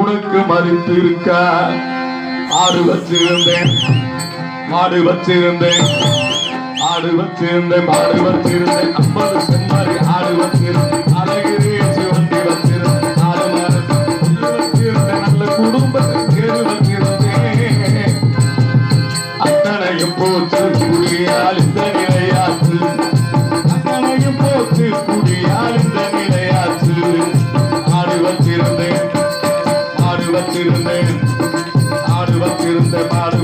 உனக்கு மறித்து இருக்கா? ஆடு வச்சிருந்தேன் மாடு வச்சிருந்தேன் ஆடு வச்சிருந்தேன் மாடு வச்சிருந்தேன். ஐம்பது செம்மாரி ஆடு வச்சிருந்தேன் அழகிரி வண்டி வச்சிருந்தேன் ஆடு மாடு வச்சிருந்தேன் நல்ல குடும்பத்தை கேடு வச்சிருந்தேன் அத்தனையும் போச்சு குடியால் இந்த நிலையாச்சு. அத்தனையும் போச்சு குடியால் இந்த நிலையாச்சு. ஆடு வச்சிருந்தேன் ஆடு வச்சிருந்தேன் ஆடு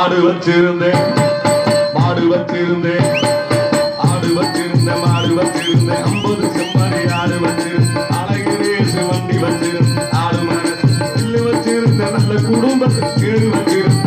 ஆடு வச்சிருந்தேன் மாடு வச்சிருந்தேன் ஆடு வச்சிருந்தேன் மாடு வச்சிருந்தேன் ஐம்பது செம்மறி ஆடு வச்சிருந்தேன் அழகிரேசு வண்டி வச்சிருந்தேன் ஆடு மன இல்லு வச்சிருந்தேன் நல்ல குடும்பத்தை கேடு வச்சிருந்தேன்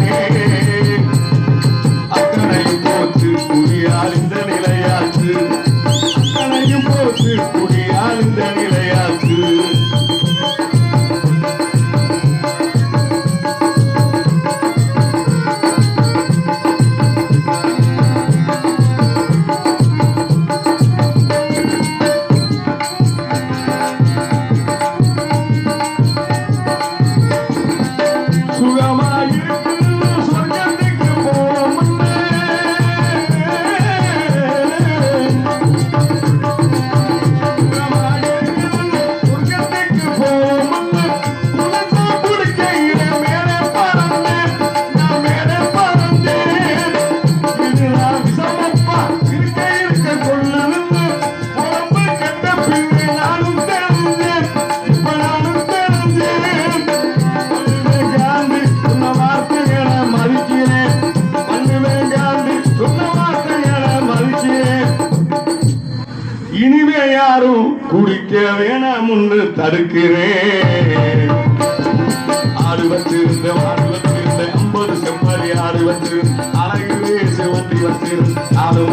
யாரும் குடிக்க வேணாம் என்று தடுக்கிறேன். ஆடு வச்சிருந்த ஆடு வச்சிருந்த ஐம்பது செம்பாரி ஆடு வச்சிருந்த அழகு வண்டி வச்சிருந்த ஆடு